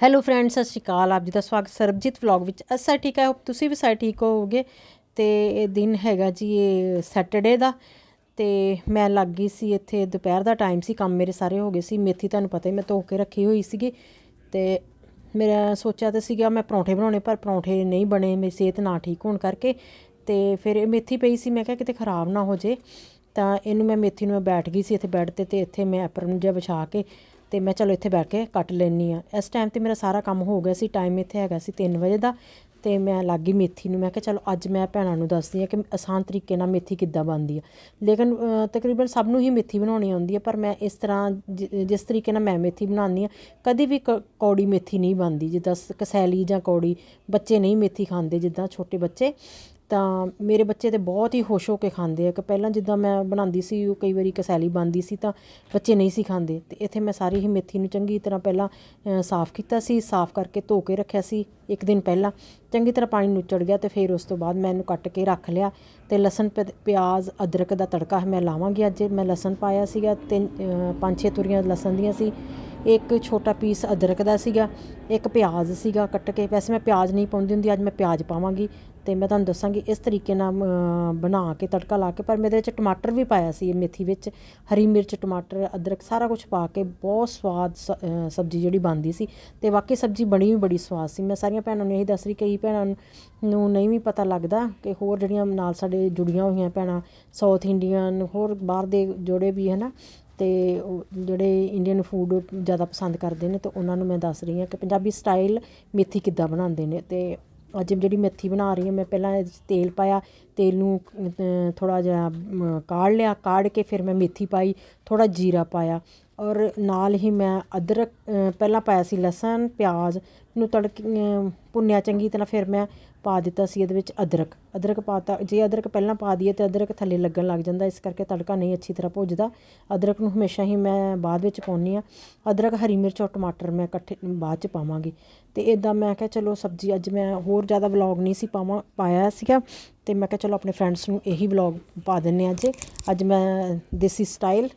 Hello friends ਸਤਿ ਸ਼੍ਰੀ ਅਕਾਲ। ਆਪ ਜੀ ਦਾ ਸਵਾਗਤ ਸਰਬਜੀਤ ਵਲੌਗ ਵਿੱਚ। ਅਸਾਂ ਠੀਕ ਹੈ hope ਤੁਸੀਂ ਵੀ ਸਾਰੇ ਠੀਕ ਹੋਵੋਗੇ। ਤੇ ਇਹ ਦਿਨ ਹੈਗਾ ਜੀ, ਇਹ ਸੈਟਰਡੇ ਦਾ। ਤੇ ਮੈਂ ਲੱਗ ਗਈ ਸੀ ਇੱਥੇ, ਦੁਪਹਿਰ ਦਾ ਟਾਈਮ ਸੀ। ਕੰਮ ਮੇਰੇ ਸਾਰੇ ਹੋ ਗਏ ਸੀ। ਮੇਥੀ ਤੁਹਾਨੂੰ ਪਤਾ ਹੀ, ਮੈਂ ਧੋ ਕੇ ਰੱਖੀ ਹੋਈ ਸੀਗੀ। ਤੇ ਮੇਰਾ ਸੋਚਿਆ ਤਾਂ ਸੀਗਾ, ਮੈਂ ਪਰੌਂਠੇ ਬਣਾਉਣੇ, ਪਰ ਪਰੌਂਠੇ ਨਹੀਂ ਬਣੇ। ਮੇਰੀ ਸਿਹਤ ਨਾ ਠੀਕ ਹੋਣ ਕਰਕੇ। ਤੇ ਫਿਰ ਇਹ ਮੇਥੀ ਪਈ ਸੀ। ਮੈਂ ਕਿਹਾ ਕਿਤੇ ਖਰਾਬ ਨਾ ਹੋ ਜੇ ਤਾਂ ਇਹਨੂੰ ਮੈਂ ਮੇਥੀ ਨੂੰ ਮੈਂ ਬੈਠ ਗਈ ਸੀ ਇੱਥੇ ਬੈੱਡ ਤੇ ਤੇ ਇੱਥੇ ਮੈਂ ਐਪਰਨ ਜਿਹਾ ਵਿਛਾ ਕੇ ਤੇ ਮੈਂ ਚਲੋ ਇੱਥੇ ਬੈਠ ਕੇ ਕੱਟ ਲੈਣੀ ਆ ਇਸ ਟਾਈਮ ਤੇ ਮੇਰਾ ਸਾਰਾ ਕੰਮ ਹੋ ਗਿਆ ਸੀ ਟਾਈਮ ਇੱਥੇ ਹੈਗਾ ਸੀ 3 ਵਜੇ ਦਾ ਤੇ ਮੈਂ ਲੱਗ ਗਈ ਮੇਥੀ ਨੂੰ। ਮੈਂ ਕਿਹਾ ਚਲੋ ਅੱਜ ਮੈਂ ਭੈਣਾਂ ਨੂੰ ਦੱਸਦੀ ਆ ਕਿ ਆਸਾਨ ਤਰੀਕੇ ਨਾਲ ਮੇਥੀ ਕਿੱਦਾਂ ਬਣਦੀ ਆ। ਲੇਕਿਨ ਤਕਰੀਬਨ ਸਭ ਨੂੰ ਹੀ ਮੇਥੀ ਬਣਾਉਣੀ ਆਉਂਦੀ ਆ, ਪਰ ਮੈਂ ਇਸ ਤਰ੍ਹਾਂ ਜਿ- ਜਿਸ ਤਰੀਕੇ ਨਾਲ ਮੈਂ ਮੇਥੀ ਬਣਾਉਂਦੀ ਆ ਕਦੀ ਵੀ ਕ- ਕੌੜੀ ਮੇਥੀ ਨਹੀਂ ਬਣਦੀ। ਜਿੱਦਾਂ ਕਸੈਲੀ ਜਾਂ ਕੌੜੀ ਬੱਚੇ ਨਹੀਂ ਮੇਥੀ ਖਾਂਦੇ, ਜਿੱਦਾਂ ਛੋਟੇ ਬੱਚੇ। ਤਾਂ ਮੇਰੇ ਬੱਚੇ ਤੇ ਬਹੁਤ ਹੀ ਖੁਸ਼ ਹੋ ਕੇ ਖਾਂਦੇ ਆ ਕਿ ਪਹਿਲਾਂ ਜਿੱਦਾਂ ਮੈਂ ਬਣਾਉਂਦੀ ਸੀ, ਉਹ ਕਈ ਵਾਰੀ ਕਸੈਲੀ ਬਣਦੀ ਸੀ ਤਾਂ ਬੱਚੇ ਨਹੀਂ ਸੀ ਖਾਂਦੇ। ਤੇ ਇੱਥੇ ਮੈਂ ਸਾਰੀ ਹੀ ਮੇਥੀ ਨੂੰ ਚੰਗੀ ਤਰ੍ਹਾਂ ਪਹਿਲਾਂ ਸਾਫ਼ ਕੀਤਾ ਸੀ, ਸਾਫ਼ ਕਰਕੇ ਧੋ ਕੇ ਰੱਖਿਆ ਸੀ ਇੱਕ ਦਿਨ ਪਹਿਲਾਂ। ਚੰਗੀ ਤਰ੍ਹਾਂ ਪਾਣੀ ਨੁੱਚੜ ਗਿਆ ਤੇ ਫਿਰ ਉਸ ਤੋਂ ਬਾਅਦ ਮੈਂ ਇਹਨੂੰ ਕੱਟ ਕੇ ਰੱਖ ਲਿਆ ਤੇ ਲਸਣ, ਪ- ਪਿਆਜ਼, ਅਦਰਕ ਦਾ ਤੜਕਾ ਮੈਂ ਲਾਵਾਂਗੀ ਅੱਜ। ਮੈਂ ਲਸਣ ਪਾਇਆ ਸੀਗਾ, ਤਿੰਨ ਪੰਜ ਛੇ ਤੁਰੀਆਂ ਲਸਣ ਦੀਆਂ ਸੀ। ਇੱਕ ਛੋਟਾ ਪੀਸ ਅਦਰਕ ਦਾ ਸੀਗਾ, ਇੱਕ ਪਿਆਜ਼ ਸੀਗਾ ਕੱਟ ਕੇ। ਵੈਸੇ ਮੈਂ ਪਿਆਜ਼ ਨਹੀਂ ਪਾਉਂਦੀ ਹੁੰਦੀ, ਅੱਜ ਮੈਂ ਪਿਆਜ਼ ਪਾਵਾਂਗੀ ਤੇ ਮੈਂ ਤੁਹਾਨੂੰ ਦੱਸਾਂਗੀ ਇਸ ਤਰੀਕੇ ਨਾਲ ਬਣਾ ਕੇ, ਤੜਕਾ ਲਾ ਕੇ। ਪਰ ਮੇਰੇ ਇਹਦੇ ਵਿੱਚ ਟਮਾਟਰ ਵੀ ਪਾਇਆ ਸੀ ਮੇਥੀ ਵਿੱਚ, ਹਰੀ ਮਿਰਚ, ਟਮਾਟਰ, ਅਦਰਕ, ਸਾਰਾ ਕੁਝ ਪਾ ਕੇ ਬਹੁਤ ਸਵਾਦ ਸਬਜ਼ੀ ਜਿਹੜੀ ਬਣਦੀ ਸੀ ਤੇ ਵਾਕਈ ਸਬਜ਼ੀ ਬਣੀ ਵੀ ਬੜੀ ਸਵਾਦ ਸੀ। ਮੈਂ ਸਾਰੀਆਂ ਭੈਣਾਂ ਨੂੰ ਇਹੀ ਦੱਸ ਰਹੀ, ਕਈ ਭੈਣਾਂ ਨੂੰ- ਨੂੰ ਨਹੀਂ ਵੀ ਪਤਾ ਲੱਗਦਾ ਕਿ ਹੋਰ ਜਿਹੜੀਆਂ ਨਾਲ ਸਾਡੇ ਜੁੜੀਆਂ ਹੋਈਆਂ ਭੈਣਾਂ, ਸਾਊਥ ਇੰਡੀਅਨ, ਹੋਰ ਬਾਹਰ ਦੇ ਜੋੜੇ ਵੀ ਹੈ ਨਾ ਅਤੇ ਉਹ ਜਿਹੜੇ ਇੰਡੀਅਨ ਫੂਡ ਜ਼ਿਆਦਾ ਪਸੰਦ ਕਰਦੇ ਨੇ ਤੇ ਉਹਨਾਂ ਨੂੰ ਮੈਂ ਦੱਸ ਰਹੀ ਹਾਂ ਕਿ ਪੰਜਾਬੀ ਸਟਾਈਲ ਮੇਥੀ ਕਿੱਦਾਂ ਬਣਾਉਂਦੇ ਨੇ। ਅਤੇ ਅੱਜ ਜਿਹੜੀ ਮੇਥੀ ਬਣਾ ਰਹੀ ਹਾਂ ਮੈਂ ਪਹਿਲਾਂ ਇਹਦੇ 'ਚ ਤੇਲ ਪਾਇਆ ਤੇਲ ਨੂੰ ਥੋੜ੍ਹਾ ਜਿਹਾ ਅਮ, ਕਾੜ ਲਿਆ ਕਾੜ ਕੇ ਫਿਰ ਮੈਂ ਮੇਥੀ ਪਾਈ ਥੋੜ੍ਹਾ ਜੀਰਾ ਪਾਇਆ। ਔਰ ਨਾਲ ਹੀ ਮੈਂ ਅਦਰਕ ਪਹਿਲਾਂ ਪਾਇਆ ਸੀ ਲਸਣ, ਪਿਆਜ਼, ਨੂੰ ਤੜਕ ਭੁੰਨਿਆ ਚੰਗੀ ਤਰ੍ਹਾਂ, ਫਿਰ ਮੈਂ ਪਾ ਦਿੱਤਾ ਸੀ ਇਹਦੇ ਵਿੱਚ ਅਦਰਕ। ਅਦਰਕ ਪਾਤਾ, ਜੇ ਅਦਰਕ ਪਹਿਲਾਂ ਪਾ ਦਈਏ ਤੇ ਅਦਰਕ ਥੱਲੇ ਲੱਗਣ ਲੱਗ ਜਾਂਦਾ, ਇਸ ਕਰਕੇ ਤੜਕਾ ਨਹੀਂ ਅੱਛੀ ਤਰ੍ਹਾਂ ਭੁੱਜਦਾ। ਅਦਰਕ ਨੂੰ ਹਮੇਸ਼ਾ ਹੀ ਮੈਂ ਬਾਅਦ ਵਿੱਚ ਪਾਉਂਦੀ ਆ ਅਦਰਕ, ਹਰੀ ਮਿਰਚ ਔਰ ਟਮਾਟਰ ਮੈਂ ਇਕੱਠੇ ਬਾਅਦ ਚ ਪਾਵਾਂਗੀ। ਤੇ ਇਦਾਂ ਮੈਂ ਕਿਹਾ, ਚਲੋ ਸਬਜ਼ੀ ਅੱਜ ਮੈਂ ਹੋਰ ਜ਼ਿਆਦਾ ਵਲੌਗ ਨਹੀਂ ਸੀ ਪਾਵਾਂ, ਪਾਇਆ ਸੀਗਾ। ਤੇ ਮੈਂ ਕਿਹਾ, ਚਲੋ ਆਪਣੇ ਫਰੈਂਡਸ ਨੂੰ ਇਹੀ ਵਲੌਗ ਪਾ ਦਿੰਨੇ ਅੱਜ। ਅੱਜ ਮੈਂ ਦੇਸੀ ਸਟਾਈਲ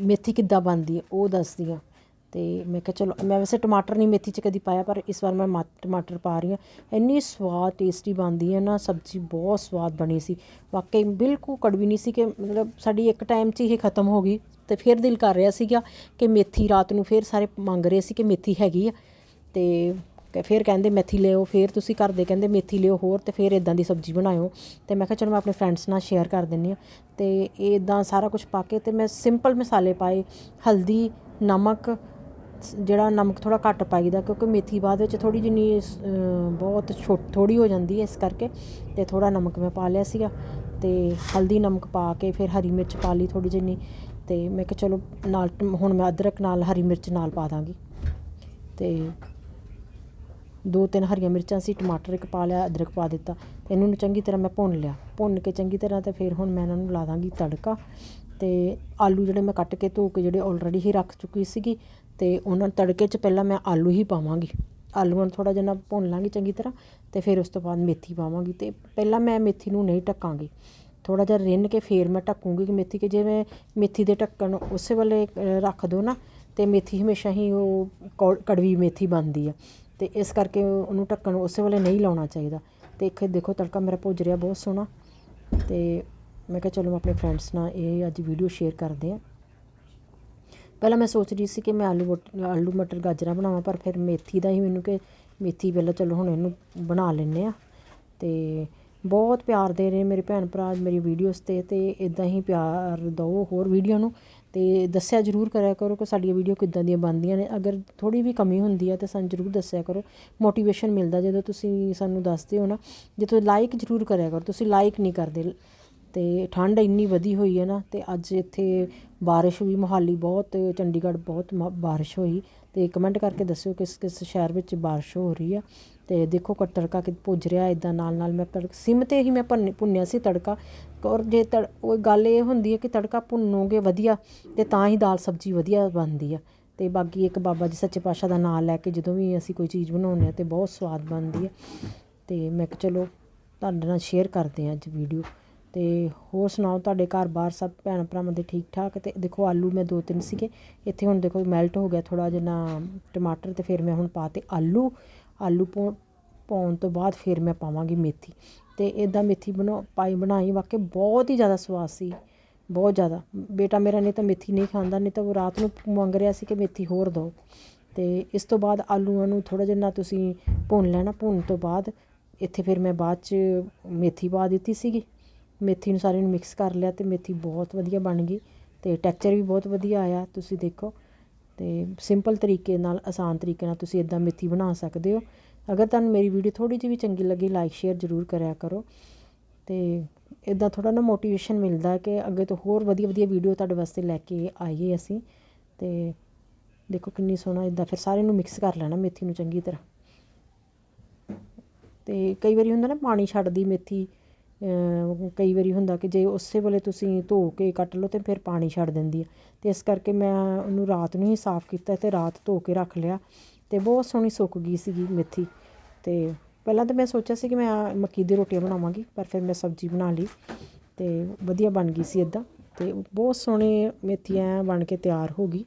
ਮੇਥੀ ਕਿੱਦਾਂ ਬਣਦੀ ਹੈ, ਉਹ ਦੱਸਦੀ ਹਾਂ। ਅਤੇ ਮੈਂ ਕਿਹਾ ਚਲੋ, ਮੈਂ ਵੈਸੇ ਟਮਾਟਰ ਨਹੀਂ ਮੇਥੀ 'ਚ ਕਦੀ ਪਾਇਆ, ਪਰ ਇਸ ਵਾਰ ਮੈਂ ਮਾ- ਟਮਾਟਰ ਪਾ ਰਹੀ ਹਾਂ। ਇੰਨੀ ਸਵਾਦ ਟੇਸਟੀ ਬਣਦੀ ਹੈ ਨਾ, ਸਬਜ਼ੀ ਬਹੁਤ ਸਵਾਦ ਬਣੀ ਸੀ। ਵਾਕਈ ਬਿਲਕੁਲ ਕੜਵੀ ਨਹੀਂ ਸੀ ਕਿ ਮਤਲਬ ਸਾਡੀ ਇੱਕ ਟਾਈਮ 'ਚ ਹੀ ਖਤਮ ਹੋ ਗਈ। ਅਤੇ ਫਿਰ ਦਿਲ ਕਰ ਰਿਹਾ ਸੀਗਾ ਕਿ ਮੇਥੀ ਰਾਤ ਨੂੰ ਫਿਰ ਸਾਰੇ ਮੰਗ ਰਹੇ ਸੀ ਕਿ ਮੇਥੀ ਹੈਗੀ ਆ। ਅਤੇ ਕਿ ਫਿਰ ਕਹਿੰਦੇ ਮੇਥੀ ਲਿਓ, ਫਿਰ ਤੁਸੀਂ ਘਰ ਦੇ ਕਹਿੰਦੇ ਮੇਥੀ ਲਿਓ ਹੋਰ ਤੇ ਫਿਰ ਇਦਾਂ ਦੀ ਸਬਜ਼ੀ ਬਣਾਇਓ। ਤੇ ਮੈਂ ਕਿਹਾ ਚਲੋ ਮੈਂ ਆਪਣੇ ਫਰੈਂਡਸ ਨਾਲ ਸ਼ੇਅਰ ਕਰ ਦਿੰਨੀ ਆ ਤੇ ਇਹ ਇਦਾਂ ਸਾਰਾ ਕੁਝ ਪਾ ਕੇ ਤੇ ਮੈਂ ਸਿੰਪਲ ਮਸਾਲੇ ਪਾਏ, ਹਲਦੀ, ਨਮਕ ਜਿਹੜਾ ਨਮਕ ਥੋੜਾ ਘੱਟ ਪਾਈਦਾ ਕਿਉਂਕਿ ਮੇਥੀ ਬਾਅਦ ਵਿੱਚ ਥੋੜੀ ਜਿੰਨੀ ਬਹੁਤ ਛੋਟ ਥੋੜੀ ਹੋ ਜਾਂਦੀ ਹੈ ਇਸ ਕਰਕੇ ਤੇ ਥੋੜਾ ਨਮਕ ਮੈਂ ਪਾ ਲਿਆ ਸੀਗਾ। ਤੇ ਹਲਦੀ, ਨਮਕ ਪਾ ਕੇ ਫਿਰ ਹਰੀ ਮਿਰਚ ਪਾ ਲਈ ਥੋੜੀ ਜਿੰਨੀ ਤੇ ਮੈਂ ਕਿਹਾ ਚਲੋ ਨਾਲ ਹੁਣ ਮੈਂ ਅਦਰਕ ਨਾਲ ਹਰੀ ਮਿਰਚ ਨਾਲ ਪਾ ਦਾਂਗੀ। ਤੇ ਦੋ ਤਿੰਨ ਹਰੀਆਂ ਮਿਰਚਾਂ ਸੀ, ਟਮਾਟਰ ਇੱਕ ਪਾ ਲਿਆ, ਅਦਰਕ ਪਾ ਦਿੱਤਾ। ਅਤੇ ਇਹਨਾਂ ਨੂੰ ਚੰਗੀ ਤਰ੍ਹਾਂ ਮੈਂ ਭੁੰਨ ਲਿਆ। ਭੁੰਨ ਕੇ ਚੰਗੀ ਤਰ੍ਹਾਂ ਅਤੇ ਫਿਰ ਹੁਣ ਮੈਂ ਇਹਨਾਂ ਨੂੰ ਲਾ ਦਾਂਗੀ ਤੜਕਾ। ਅਤੇ ਆਲੂ ਜਿਹੜੇ ਮੈਂ ਕੱਟ ਕੇ ਧੋ ਕੇ ਜਿਹੜੇ ਆਲਰੇਡੀ ਹੀ ਰੱਖ ਚੁੱਕੀ ਸੀਗੀ ਅਤੇ ਉਹਨਾਂ ਤੜਕੇ 'ਚ ਪਹਿਲਾਂ ਮੈਂ ਆਲੂ ਹੀ ਪਾਵਾਂਗੀ। ਆਲੂਆਂ ਨੂੰ ਥੋੜ੍ਹਾ ਜਿਹਾ ਨਾ ਭੁੰਨ ਲਾਂਗੀ ਚੰਗੀ ਤਰ੍ਹਾਂ ਅਤੇ ਫਿਰ ਉਸ ਤੋਂ ਬਾਅਦ ਮੇਥੀ ਪਾਵਾਂਗੀ। ਅਤੇ ਪਹਿਲਾਂ ਮੈਂ ਮੇਥੀ ਨੂੰ ਨਹੀਂ ਢੱਕਾਂਗੀ। ਥੋੜ੍ਹਾ ਜਿਹਾ ਰਿੰਨ ਕੇ ਫਿਰ ਮੈਂ ਢੱਕੂੰਗੀ ਕਿ ਮੇਥੀ ਕਿ ਜਿਵੇਂ ਮੇਥੀ ਦੇ ਢੱਕਣ ਉਸੇ ਵੇਲੇ ਰੱਖ ਦੋ ਨਾ, ਤੇ ਮੇਥੀ ਹਮੇਸ਼ਾ ਹੀ ਉਹ ਕੌ- ਕੜਵੀ ਮੇਥੀ ਬਣਦੀ ਆ। ਤੇ ਇਸ ਕਰਕੇ ਉਹਨੂੰ ਢੱਕਣ, ਉਸੇ ਵੇਲੇ ਨਹੀਂ ਲਾਉਣਾ ਚਾਹੀਦਾ। ਤੇ ਇੱਥੇ ਦੇਖੋ ਤੜਕਾ ਮੇਰਾ ਭੁੱਜ ਰਿਹਾ, ਬਹੁਤ ਸੋਹਣਾ। ਤੇ ਮੈਂ ਕਿਹਾ ਚਲੋ ਮੈਂ ਆਪਣੇ ਫਰੈਂਡਸ ਨਾਲ ਇਹ ਅੱਜ ਵੀਡੀਓ ਸ਼ੇਅਰ ਕਰਦੇ ਆ ਪਹਿਲਾਂ ਮੈਂ ਸੋਚ ਰਹੀ ਸੀ ਕਿ ਮੈਂ ਆਲੂ ਬਟ- ਆਲੂ ਮਟਰ ਗਾਜਰਾਂ ਬਣਾਵਾਂ, ਪਰ ਫਿਰ ਮੇਥੀ ਦਾ ਹੀ ਮੈਨੂੰ ਕਿ ਮੇਥੀ ਪਹਿਲਾਂ ਚਲੋ ਹੁਣ ਇਹਨੂੰ ਬਣਾ ਲੈਂਦੇ ਆ ਤੇ ਬਹੁਤ ਪਿਆਰ ਦੇ ਰਹੇ ਮੇਰੇ ਭੈਣ ਭਰਾ ਮੇਰੀ ਵੀਡੀਓਜ਼ ਤੇ ਤੇ ਇਦਾਂ ਹੀ ਪਿਆਰ ਦਿਓ ਹੋਰ ਵੀਡੀਓ ਨੂੰ। ਅਤੇ ਦੱਸਿਆ ਜ਼ਰੂਰ ਕਰਿਆ ਕਰੋ ਕਿ ਸਾਡੀਆਂ ਵੀਡੀਓ ਕਿੱਦਾਂ ਦੀਆਂ ਬਣਦੀਆਂ ਨੇ। ਅਗਰ ਥੋੜ੍ਹੀ ਵੀ ਕਮੀ ਹੁੰਦੀ ਹੈ ਤਾਂ ਸਾਨੂੰ ਜ਼ਰੂਰ ਦੱਸਿਆ ਕਰੋ। ਮੋਟੀਵੇਸ਼ਨ ਮਿਲਦਾ ਜਦੋਂ ਤੁਸੀਂ ਸਾਨੂੰ ਦੱਸਦੇ ਹੋ ਨਾ। ਜੇ ਲਾਈਕ ਜ਼ਰੂਰ ਕਰਿਆ ਕਰੋ। ਤੁਸੀਂ ਲਾਈਕ ਨਹੀਂ ਕਰਦੇ। ਅਤੇ ਠੰਡ ਇੰਨੀ ਵਧੀ ਹੋਈ ਹੈ ਨਾ ਅਤੇ ਅੱਜ ਇੱਥੇ ਬਾਰਿਸ਼ ਵੀ ਮੋਹਾਲੀ ਬਹੁਤ ਚੰਡੀਗੜ੍ਹ ਬਹੁਤ ਮ- ਬਾਰਿਸ਼ ਹੋਈ। ਅਤੇ ਕਮੈਂਟ ਕਰਕੇ ਦੱਸਿਓ ਕਿਸ ਕਿਸ ਸ਼ਹਿਰ ਵਿੱਚ ਬਾਰਿਸ਼ ਹੋ ਰਹੀ ਆ। ਅਤੇ ਦੇਖੋ ਕ ਤੜਕਾ ਕਿ ਭੁੱਜ ਰਿਹਾ ਇੱਦਾਂ ਨਾਲ ਨਾਲ ਮੈਂ ਤੜਕ, ਸਿਮ ਤੇ ਹੀ ਮੈਂ ਭੰਨ, ਭੁੰਨਿਆ ਸੀ ਤੜਕਾ। ਔਰ ਜੇ ਤੜ, ਉਹ ਗੱਲ ਇਹ ਹੁੰਦੀ ਹੈ ਕਿ ਤੜਕਾ ਭੁੰਨੋਗੇ ਵਧੀਆ ਅਤੇ ਤਾਂ ਹੀ ਦਾਲ ਸਬਜ਼ੀ ਵਧੀਆ ਬਣਦੀ ਆ। ਅਤੇ ਬਾਕੀ ਇੱਕ ਬਾਬਾ ਜੀ ਸੱਚੇ ਪਾਤਸ਼ਾਹ ਦਾ ਨਾਮ ਲੈ ਕੇ ਜਦੋਂ ਵੀ ਅਸੀਂ ਕੋਈ ਚੀਜ਼ ਬਣਾਉਂਦੇ ਹਾਂ ਤੇ ਬਹੁਤ ਸਵਾਦ ਬਣਦੀ ਹੈ ਅਤੇ ਮੈਂ ਕਿਹਾ ਚਲੋ, ਤੁਹਾਡੇ ਨਾਲ ਸ਼ੇਅਰ ਕਰਦੇ ਹਾਂ ਅੱਜ ਵੀਡੀਓ ਅਤੇ ਹੋਰ ਸੁਣਾਓ, ਤੁਹਾਡੇ ਘਰ ਬਾਹਰ ਸਭ ਭੈਣ ਭਰਾਵਾਂ ਦੇ ਠੀਕ ਠਾਕ? ਅਤੇ ਦੇਖੋ, ਆਲੂ ਮੈਂ ਦੋ ਤਿੰਨ ਸੀਗੇ। ਇੱਥੇ ਹੁਣ ਦੇਖੋ ਮੈਲਟ ਹੋ ਗਿਆ ਥੋੜ੍ਹਾ ਜਿਹਾ ਟਮਾਟਰ ਅਤੇ ਫਿਰ ਮੈਂ ਹੁਣ ਪਾਤੇ ਆਲੂ। ਆਲੂ ਪਾਉ ਪਾਉਣ ਤੋਂ ਬਾਅਦ ਫਿਰ ਮੈਂ ਪਾਵਾਂਗੀ ਮੇਥੀ। ਅਤੇ ਇੱਦਾਂ ਮੇਥੀ ਬਣਾ ਪਾਈ ਬਣਾਈ, ਵਾਕਈ ਬਹੁਤ ਹੀ ਜ਼ਿਆਦਾ ਸਵਾਦ ਸੀ। ਬਹੁਤ ਜ਼ਿਆਦਾ। ਬੇਟਾ ਮੇਰਾ ਨਹੀਂ ਤਾਂ ਮੇਥੀ ਨਹੀਂ ਖਾਂਦਾ, ਨਹੀਂ ਤਾਂ ਉਹ ਰਾਤ ਨੂੰ ਮੰਗ ਰਿਹਾ ਸੀ ਕਿ ਮੇਥੀ ਹੋਰ ਦਿਓ। ਅਤੇ ਇਸ ਤੋਂ ਬਾਅਦ ਆਲੂਆਂ ਨੂੰ ਥੋੜ੍ਹਾ ਜਿਹਾ ਤੁਸੀਂ ਭੁੰਨ ਲੈਣਾ, ਭੁੰਨ ਤੋਂ ਬਾਅਦ ਇੱਥੇ ਫਿਰ ਮੈਂ ਬਾਅਦ ਚ ਮੇਥੀ ਪਾ ਦਿੱਤੀ ਸੀਗੀ। ਮੇਥੀ ਨੂੰ ਸਾਰੇ ਨੂੰ ਮਿਕਸ ਕਰ ਲਿਆ ਅਤੇ ਮੇਥੀ ਬਹੁਤ ਵਧੀਆ ਬਣ ਗਈ ਅਤੇ ਟੈਕਚਰ ਵੀ ਬਹੁਤ ਵਧੀਆ ਆਇਆ, ਤੁਸੀਂ ਦੇਖੋ। ਅਤੇ ਸਿੰਪਲ ਤਰੀਕੇ ਨਾਲ, ਆਸਾਨ ਤਰੀਕੇ ਨਾਲ ਤੁਸੀਂ ਇੱਦਾਂ ਮੇਥੀ ਬਣਾ ਸਕਦੇ ਹੋ। ਅਗਰ ਤੁਹਾਨੂੰ ਮੇਰੀ ਵੀਡੀਓ ਥੋੜ੍ਹੀ ਜਿਹੀ ਵੀ ਚੰਗੀ ਲੱਗੀ ਲਾਈਕ ਸ਼ੇਅਰ ਜ਼ਰੂਰ ਕਰਿਆ ਕਰੋ। ਅਤੇ ਇੱਦਾਂ ਥੋੜ੍ਹਾ ਨਾ ਮੋਟੀਵੇਸ਼ਨ ਮਿਲਦਾ ਕਿ ਅੱਗੇ ਤੋਂ ਹੋਰ ਵਧੀਆ ਵਧੀਆ ਵੀਡੀਓ ਤੁਹਾਡੇ ਵਾਸਤੇ ਲੈ ਕੇ ਆਈਏ ਅਸੀਂ। ਅਤੇ ਦੇਖੋ ਕਿੰਨੀ ਸੋਹਣਾ ਇਦਾਂ ਫਿਰ ਸਾਰੇ ਨੂੰ ਮਿਕਸ ਕਰ ਲੈਣਾ ਮੇਥੀ ਨੂੰ ਚੰਗੀ ਤਰ੍ਹਾਂ। ਤੇ ਕਈ ਵਾਰੀ ਹੁੰਦਾ ਨਾ, ਪਾਣੀ ਛੱਡਦੀ ਮੇਥੀ ਕਈ ਵਾਰੀ ਹੁੰਦਾ ਕਿ ਜੇ ਉਸੇ ਵੇਲੇ ਤੁਸੀਂ ਧੋ ਕੇ ਕੱਟ ਲਓ ਤਾਂ ਫਿਰ ਪਾਣੀ ਛੱਡ ਦਿੰਦੀ ਆ। ਅਤੇ ਇਸ ਕਰਕੇ ਮੈਂ ਉਹਨੂੰ ਰਾਤ ਨੂੰ ਹੀ ਸਾਫ਼ ਕੀਤਾ ਅਤੇ ਰਾਤ ਧੋ ਕੇ ਰੱਖ ਲਿਆ ਅਤੇ ਬਹੁਤ ਸੋਹਣੀ ਸੁੱਕ ਗਈ ਸੀਗੀ ਮੇਥੀ। ਅਤੇ ਪਹਿਲਾਂ ਤਾਂ ਮੈਂ ਸੋਚਿਆ ਸੀ ਕਿ ਮੈਂ ਮੱਕੀ ਦੀ ਰੋਟੀਆਂ ਬਣਾਵਾਂਗੀ, ਪਰ ਫਿਰ ਮੈਂ ਸਬਜ਼ੀ ਬਣਾ ਲਈ ਅਤੇ ਵਧੀਆ ਬਣ ਗਈ ਸੀ ਇੱਦਾਂ ਅਤੇ ਬਹੁਤ ਸੋਹਣੇ ਮੇਥੀਆਂ ਬਣ ਕੇ ਤਿਆਰ ਹੋ ਗਈ,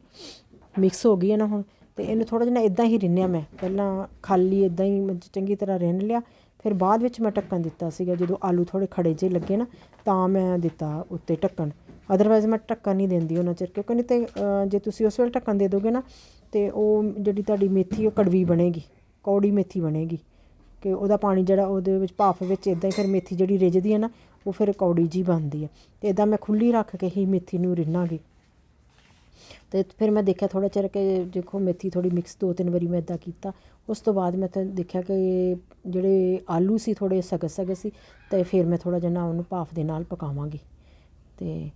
ਮਿਕਸ ਹੋ ਗਈ ਹੈ ਨਾ ਹੁਣ। ਅਤੇ ਇਹਨੂੰ ਥੋੜ੍ਹਾ ਜਿਹਾ ਨਾ ਇੱਦਾਂ ਹੀ ਰਿੰਨਿਆ ਮੈਂ। ਪਹਿਲਾਂ ਖਾਲੀ ਇੱਦਾਂ ਹੀ ਚੰਗੀ ਤਰ੍ਹਾਂ ਰਿੰਨ ਲਿਆ ਫਿਰ ਬਾਅਦ ਵਿੱਚ ਮੈਂ ਢੱਕਣ ਦਿੱਤਾ ਸੀਗਾ। ਜਦੋਂ ਆਲੂ ਥੋੜ੍ਹੇ ਖੜੇ ਜਿਹੇ ਲੱਗੇ ਨਾ, ਤਾਂ ਮੈਂ ਦਿੱਤਾ ਉੱਤੇ ਢੱਕਣ। ਅਦਰਵਾਈਜ਼ ਮੈਂ ਢੱਕਣ ਨਹੀਂ ਦਿੰਦੀ ਉਹਨਾਂ ਚਿਰ, ਕਿਉਂਕਿ ਨਹੀਂ ਤੇ ਜੇ ਤੁਸੀਂ ਉਸ ਵੇਲੇ ਢੱਕਣ ਦੇ ਦੋਗੇ ਨਾ, ਤੇ ਉਹ ਜਿਹੜੀ ਤੁਹਾਡੀ ਮੇਥੀ, ਉਹ ਕੜਵੀ ਬਣੇਗੀ, ਕੌੜੀ ਮੇਥੀ ਬਣੇਗੀ। ਕਿ ਉਹਦਾ ਪਾਣੀ ਜਿਹੜਾ ਉਹਦੇ ਵਿੱਚ ਭਾਫ ਵਿੱਚ ਇਦਾਂ ਹੀ ਫਿਰ ਮੇਥੀ ਜਿਹੜੀ ਰਿੱਝਦੀ ਹੈ ਨਾ, ਉਹ ਫਿਰ ਕੌੜੀ ਜੀ ਬਣਦੀ ਹੈ। ਤੇ ਇਦਾਂ ਮੈਂ ਖੁੱਲੀ ਰੱਖ ਕੇ ਹੀ ਮੇਥੀ ਨੂੰ ਰਿੰਨਾਂਗੀ। ਤੇ ਫਿਰ ਮੈਂ ਦੇਖਿਆ ਥੋੜਾ ਚਿਰ ਕਿ ਦੇਖੋ ਮੇਥੀ ਥੋੜੀ ਮਿਕਸ ਦੋ ਤਿੰਨ ਵਾਰੀ ਮੈਂ ਇਦਾਂ ਕੀਤਾ। ਉਸ ਤੋਂ ਬਾਅਦ ਮੈਂ ਤਾਂ ਦੇਖਿਆ ਕਿ ਜਿਹੜੇ ਆਲੂ ਸੀ ਥੋੜੇ ਸਗਸ ਸਗਸ ਸੀ ਤੇ ਫਿਰ ਮੈਂ ਥੋੜਾ ਜਿਹਾ ਨਾ ਉਹਨੂੰ ਭਾਫ ਦੇ ਨਾਲ ਪਕਾਵਾਂਗੀ। ਤੇ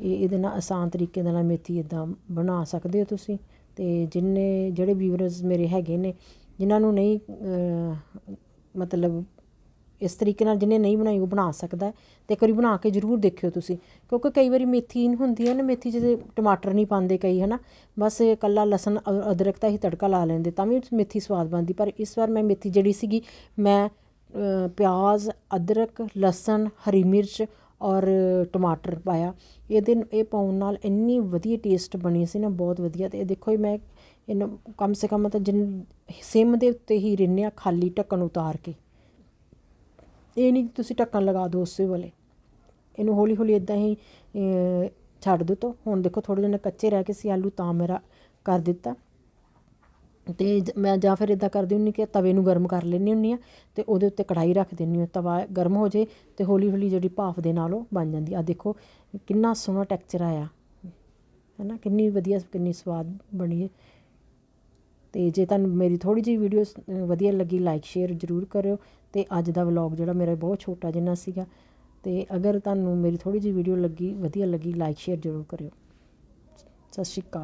ਇਹ ਇਹਦੇ ਨਾਲ ਆਸਾਨ ਤਰੀਕੇ ਦੇ ਨਾਲ ਮੇਥੀ ਇਦਾਂ ਬਣਾ ਸਕਦੇ ਹੋ ਤੁਸੀਂ। ਤੇ ਜਿੰਨੇ ਜਿਹੜੇ ਵੀਵਰਸ ਮੇਰੇ ਹੈਗੇ ਨੇ, ਜਿਨ੍ਹਾਂ ਨੂੰ ਨਹੀਂ ਮਤਲਬ ਇਸ ਤਰੀਕੇ ਨਾਲ ਜਿਹਨੇ ਨਹੀਂ ਬਣਾਈ ਉਹ ਬਣਾ ਸਕਦਾ ਤੇ ਇੱਕ ਵਾਰੀ ਬਣਾ ਕੇ ਜ਼ਰੂਰ ਦੇਖਿਓ ਤੁਸੀਂ। ਕਿਉਂਕਿ ਕਈ ਵਾਰੀ ਮੇਥੀ ਹੁੰਦੀ ਹੈ ਨਾ, ਮੇਥੀ ਜਿਹਦੇ ਟਮਾਟਰ ਨਹੀਂ ਪਾਉਂਦੇ ਕਈ, ਹਨਾ। ਬਸ ਇਕੱਲਾ ਲਸਣ ਅਦਰਕ ਦਾ ਹੀ ਤੜਕਾ ਲਾ ਲੈਂਦੇ, ਤਾਂ ਵੀ ਮੇਥੀ ਸਵਾਦ ਬਣਦੀ। ਪਰ ਇਸ ਵਾਰ ਮੈਂ ਮੇਥੀ ਜਿਹੜੀ ਸੀਗੀ, ਮੈਂ ਪਿਆਜ਼, ਅਦਰਕ, ਲਸਣ, ਹਰੀ ਮਿਰਚ ਔਰ ਟਮਾਟਰ ਪਾਇਆ। ਇਹਦੇ ਇਹ ਪਾਉਣ ਨਾਲ ਇੰਨੀ ਵਧੀਆ ਟੇਸਟ ਬਣੀ ਸੀ ਨਾ, ਬਹੁਤ ਵਧੀਆ। ਤੇ ਇਹ ਦੇਖੋ ਮੈਂ ਇਹਨੂੰ ਕਮ ਸੇ ਕਮ ਤਾਂ ਜਿੰਨ, ਸਿਮ ਦੇ ਉੱਤੇ ਹੀ ਰਿੰਨਿਆ, ਖਾਲੀ ਢੱਕਣ ਉਤਾਰ ਕੇ। ਇਹ ਨਹੀਂ ਤੁਸੀਂ ਢੱਕਣ ਲਗਾ ਦਿਓ ਉਸੇ ਵੇਲੇ। ਇਹਨੂੰ ਹੌਲੀ ਹੌਲੀ ਇਦਾਂ ਹੀ ਛੱਡ ਦਿੱਤੋ। ਹੁਣ ਦੇਖੋ ਥੋੜੇ ਜਿਹੇ ਕੱਚੇ ਰਹਿ ਕੇ ਸੀ, ਆਲੂ ਤਾਂ ਮੇਰਾ ਕਰ ਦਿੱਤਾ। ਤੇ ਮੈਂ ਜਾਂ ਫਿਰ ਇਦਾਂ ਕਰਦੀ ਹੁੰਨੀ ਕਿ ਤਵੇ ਨੂੰ ਗਰਮ ਕਰ ਲੈਣੀ ਹੁੰਨੀ ਆ ਤੇ ਉਹਦੇ ਉੱਤੇ ਕੜਾਈ ਰੱਖ ਦਿੰਨੀ ਹਾਂ। ਤਵਾ ਗਰਮ ਹੋ ਜੇ ਤੇ ਹੌਲੀ ਹੌਲੀ ਜਿਹੜੀ ਭਾਫ ਦੇ ਨਾਲ ਉਹ ਬਣ ਜਾਂਦੀ। ਆ ਦੇਖੋ ਕਿੰਨਾ ਸੋਹਣਾ ਟੈਕਸਚਰ ਆਇਆ। ਹੈਨਾ, ਕਿੰਨੀ ਵਧੀਆ, ਕਿੰਨੀ ਸਵਾਦ ਬਣੀ ਅਤੇ ਜੇ ਤੁਹਾਨੂੰ ਮੇਰੀ ਥੋੜ੍ਹੀ ਜਿਹੀ ਵੀਡੀਓ ਵਧੀਆ ਲੱਗੀ ਲਾਈਕ ਸ਼ੇਅਰ ਜ਼ਰੂਰ ਕਰਿਓ ਅਤੇ ਅੱਜ ਦਾ ਵਲੋਗ ਜਿਹੜਾ ਮੇਰਾ ਬਹੁਤ ਛੋਟਾ ਜਿੰਨਾ ਸੀਗਾ ਅਤੇ ਅਗਰ ਤੁਹਾਨੂੰ ਮੇਰੀ ਥੋੜ੍ਹੀ ਜਿਹੀ ਵੀਡੀਓ ਲੱਗੀ, ਵਧੀਆ ਲੱਗੀ ਲਾਈਕ ਸ਼ੇਅਰ ਜ਼ਰੂਰ ਕਰਿਓ। ਸਤਿ ਸ਼੍ਰੀ ਅਕਾਲ।